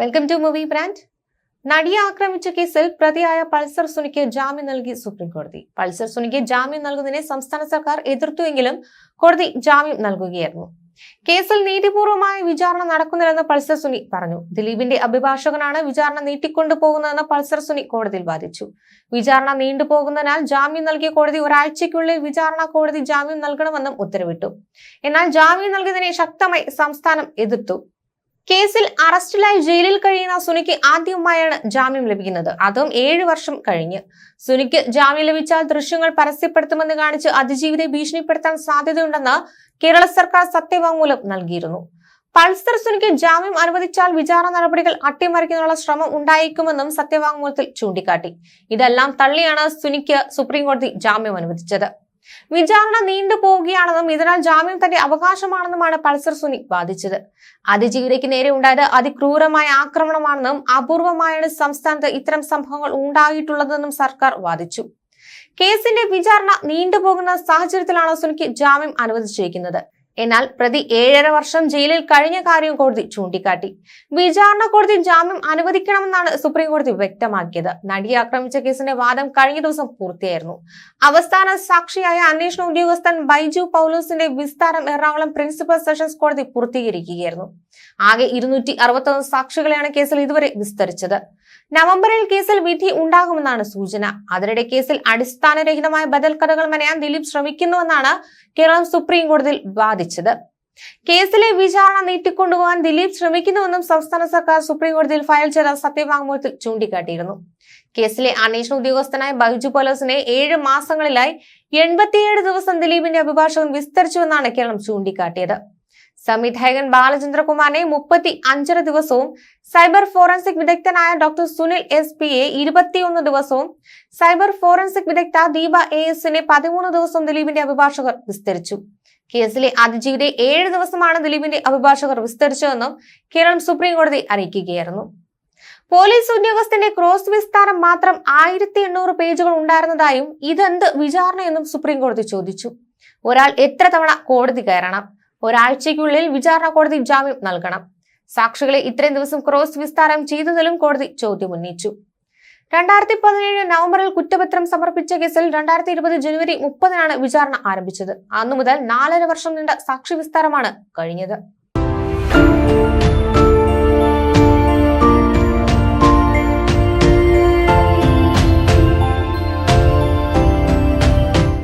Welcome to movie brand നടിയെ ആക്രമിച്ച കേസിൽ പ്രതിയായ പൾസർ സുനിക്ക് ജാമ്യം നൽകി സുപ്രീം കോടതി. പൾസർ സുനിക്ക് ജാമ്യം നൽകുന്നതിനെ സംസ്ഥാന സർക്കാർ എതിർത്തുവെങ്കിലും കോടതി ജാമ്യം നൽകുകയായിരുന്നു. കേസിൽ നീതിപൂർവമായ വിചാരണ നടക്കുന്നില്ലെന്ന് പൾസർ സുനി പറഞ്ഞു. ദിലീപിന്റെ അഭിഭാഷകനാണ് വിചാരണ നീട്ടിക്കൊണ്ടുപോകുന്നതെന്ന് പൾസർ സുനി കോടതിയിൽ വാദിച്ചു. വിചാരണ നീണ്ടുപോകുന്നതിനാൽ ജാമ്യം നൽകിയ കോടതി ഒരാഴ്ചയ്ക്കുള്ളിൽ വിചാരണ കോടതി ജാമ്യം നൽകണമെന്നും ഉത്തരവിട്ടു. എന്നാൽ ജാമ്യം നൽകിയതിനെ ശക്തമായി സംസ്ഥാനം എതിർത്തു. കേസിൽ അറസ്റ്റിലായി ജയിലിൽ കഴിയുന്ന സുനിക്ക് ആദ്യമായാണ് ജാമ്യം ലഭിക്കുന്നത്. അതും ഏഴു വർഷം കഴിഞ്ഞ്. സുനിക്ക് ജാമ്യം ലഭിച്ചാൽ ദൃശ്യങ്ങൾ പരസ്യപ്പെടുത്തുമെന്ന് കാണിച്ച് അതിജീവിതെ ഭീഷണിപ്പെടുത്താൻ സാധ്യതയുണ്ടെന്ന് കേരള സർക്കാർ സത്യവാങ്മൂലം നൽകിയിരുന്നു. പൾസർ സുനിക്ക് ജാമ്യം അനുവദിച്ചാൽ വിചാരണ നടപടികൾ അട്ടിമറിക്കുന്നതിനുള്ള ശ്രമം ഉണ്ടായേക്കുമെന്നും സത്യവാങ്മൂലത്തിൽ ചൂണ്ടിക്കാട്ടി. ഇതെല്ലാം തള്ളിയാണ് സുനിക്ക് സുപ്രീംകോടതി ജാമ്യം അനുവദിച്ചത്. വിചാരണ നീണ്ടുപോവുകയാണെന്നും ഇതിനാൽ ജാമ്യം തന്റെ അവകാശമാണെന്നുമാണ് പൾസർ സുനി വാദിച്ചത്. അതിജീവിതയ്ക്ക് നേരെ ഉണ്ടായത് അതിക്രൂരമായ ആക്രമണമാണെന്നും അപൂർവമായാണ് സംസ്ഥാനത്ത് ഇത്തരം സംഭവങ്ങൾ ഉണ്ടായിട്ടുള്ളതെന്നും സർക്കാർ വാദിച്ചു. കേസിന്റെ വിചാരണ നീണ്ടുപോകുന്ന സാഹചര്യത്തിലാണ് സുനിക്ക് ജാമ്യം അനുവദിച്ചിരിക്കുന്നത്. എന്നാൽ പ്രതി ഏഴര വർഷം ജയിലിൽ കഴിഞ്ഞ കാര്യം കോടതി ചൂണ്ടിക്കാട്ടി. വിചാരണ കോടതി ജാമ്യം അനുവദിക്കണമെന്നാണ് സുപ്രീം കോടതി വ്യക്തമാക്കിയത്. നടിയെ ആക്രമിച്ച കേസിന്റെ വാദം കഴിഞ്ഞ ദിവസം പൂർത്തിയായിരുന്നു. അവസാന സാക്ഷിയായ അന്വേഷണ ഉദ്യോഗസ്ഥൻ ബൈജു പൗലോസിന്റെ വിസ്താരം എറണാകുളം പ്രിൻസിപ്പൽ സെഷൻസ് കോടതി പൂർത്തീകരിക്കുകയായിരുന്നു. ആകെ ഇരുന്നൂറ്റി അറുപത്തൊന്ന് സാക്ഷികളെയാണ് കേസിൽ ഇതുവരെ വിസ്തരിച്ചത്. നവംബറിൽ കേസിൽ വിധി ഉണ്ടാകുമെന്നാണ് സൂചന. അതിനിടെ കേസിൽ അടിസ്ഥാനരഹിതമായ ബദൽ കഥകൾ മെനയാൻ ദിലീപ് ശ്രമിക്കുന്നുവെന്നാണ് കേരളം സുപ്രീം കോടതിയിൽ വാദിച്ചത്. കേസിലെ വിചാരണ നീട്ടിക്കൊണ്ടുപോകാൻ ദിലീപ് ശ്രമിക്കുന്നുവെന്നും സംസ്ഥാന സർക്കാർ സുപ്രീം കോടതിയിൽ ഫയൽ ചെയ്ത സത്യവാങ്മൂലത്തിൽ ചൂണ്ടിക്കാട്ടിയിരുന്നു. കേസിലെ അന്വേഷണ ഉദ്യോഗസ്ഥനായ ബൈജു പോലോസിനെ ഏഴ് മാസങ്ങളിലായി എൺപത്തിയേഴ് ദിവസം ദിലീപിന്റെ അഭിഭാഷകൻ വിസ്തരിച്ചുവെന്നാണ് കേരളം ചൂണ്ടിക്കാട്ടിയത്. സംവിധായകൻ ബാലചന്ദ്രകുമാറിനെ മുപ്പത്തി അഞ്ചര ദിവസവും സൈബർ ഫോറൻസിക് വിദഗ്ധനായ doctor Sunil S P A ഇരുപത്തിയൊന്ന് ദിവസവും സൈബർ ഫോറൻസിക് വിദഗ്ധ ദീപ എ എസിനെ പതിമൂന്ന് ദിവസവും ദിലീപിന്റെ അഭിഭാഷകർ വിസ്തരിച്ചു. കേസിലെ അതിജീവിയുടെ ഏഴ് ദിവസമാണ് ദിലീപിന്റെ അഭിഭാഷകർ വിസ്തരിച്ചതെന്നും കേരളം സുപ്രീം കോടതി അറിയിക്കുകയായിരുന്നു. പോലീസ് ഉദ്യോഗസ്ഥന്റെ ക്രോസ് വിസ്താരം മാത്രം ആയിരത്തി എണ്ണൂറ് പേജുകൾ ഉണ്ടായിരുന്നതായും ഇതെന്ത് വിചാരണയെന്നും സുപ്രീം കോടതി ചോദിച്ചു. ഒരാൾ എത്ര തവണ കോടതി കയറണം? ഒരാഴ്ചയ്ക്കുള്ളിൽ വിചാരണ കോടതി ജാമ്യം നൽകണം. സാക്ഷികളെ ഇത്രയും ദിവസം ക്രോസ് വിസ്താരം ചെയ്തതിലും കോടതി ചോദ്യം ഉന്നയിച്ചു രണ്ടായിരത്തി പതിനേഴ് നവംബറിൽ കുറ്റപത്രം സമർപ്പിച്ച കേസിൽ രണ്ടായിരത്തി ഇരുപത് ജനുവരി മുപ്പതിനാണ് വിചാരണ ആരംഭിച്ചത്. അന്നു മുതൽ നാലര വർഷം നീണ്ട സാക്ഷി വിസ്താരമാണ് കഴിഞ്ഞത്.